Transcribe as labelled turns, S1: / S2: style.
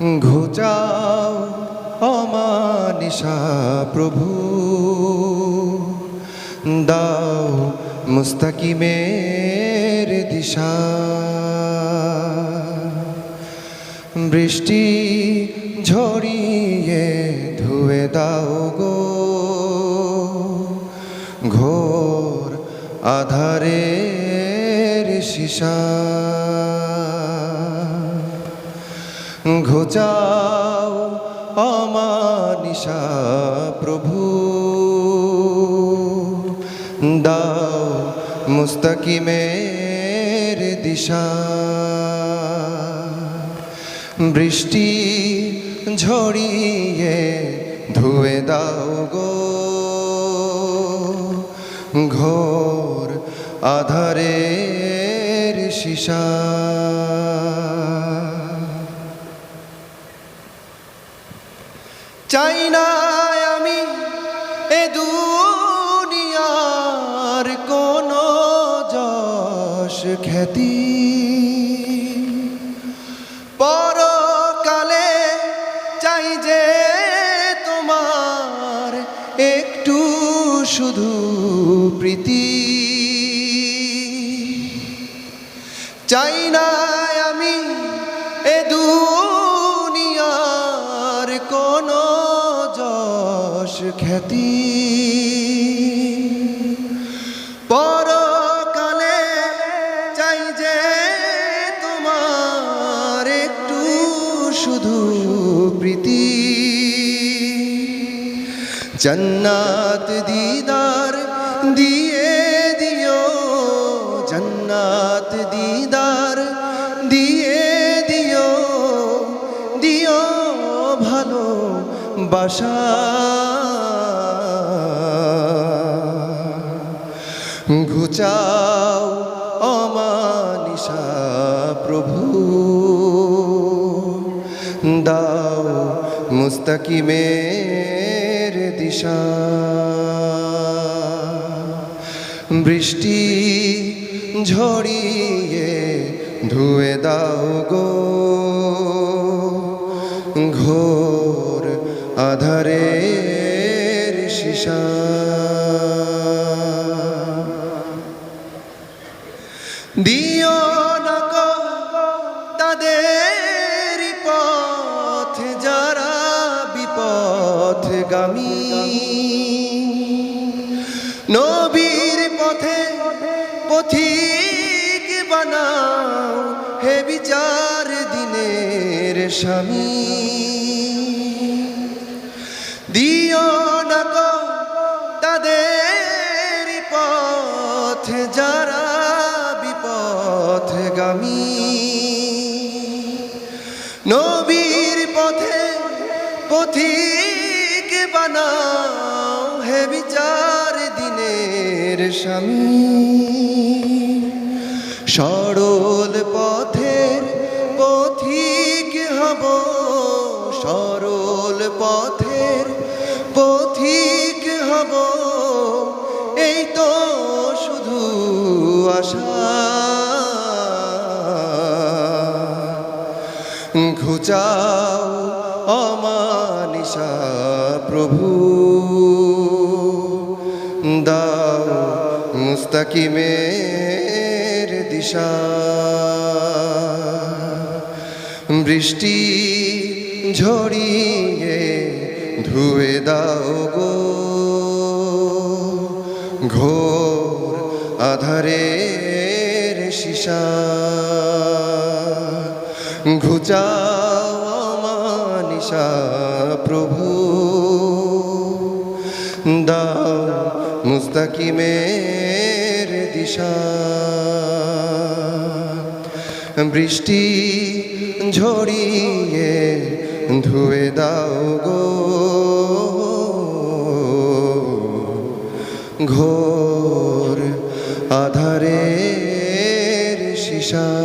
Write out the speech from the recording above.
S1: ঘোচাও অমানিসা প্রভু। দাও মুস্তাকিমের দিশা। বৃষ্টি ঝরিয়ে ধুয়ে দাও গো। ঘোর আধারের শিশা ঘোচাও অমানিসা প্রভু। দাও মুস্তাকিমের দিশা। বৃষ্টি ঝরিয়ে ধুয়ে দাও গো। ঘোর আধারের শিশা চাই না আমি এ দুনিয়ার কোন যশ খ্যাতি। পরকালে চাই যে তোমার একটু শুধু প্রীতি। চাই না আমি এ দুনিয়ার খ্যাতি। পরকালে চাই যে তোমার একটু শুধু প্রীতি। জন্নাত দিদার দিয়ে দিও, জন্নাত দিদার দিয়ে দিও দিও ভালো বাসা ঘুচাও অমানিসা প্রভু। দাও মুস্তাকিমের দিশা। বৃষ্টি ঝড়িয়ে ধুয়ে দাও গো। ঘোর আধারের শিশা দিও না তাদের পথ, যারা বিপথগামী। নবীর পথে পথিক বানাও, হে বিচার দিনের স্বামী। দিও না তাদের পথ, যারা বিপথগামী নবীর পথে পথিক বানাও হে বিচার দিনের স্বামী। সরল পথের পথিক হব, সরল পথের ঘুচাও অমানিসা প্রভু। দাও মুস্তাকিমের দিশা। বৃষ্টি ঝরিয়ে ধুয়ে দাও গো। ঘোর আধারের শিশা ঘুচাও মানিসা প্রভু। দাও মুস্তাকিমের দিশা। বৃষ্টি ঝরিয়ে ধুয়ে দাও গো। ঘোর আধারের শিশা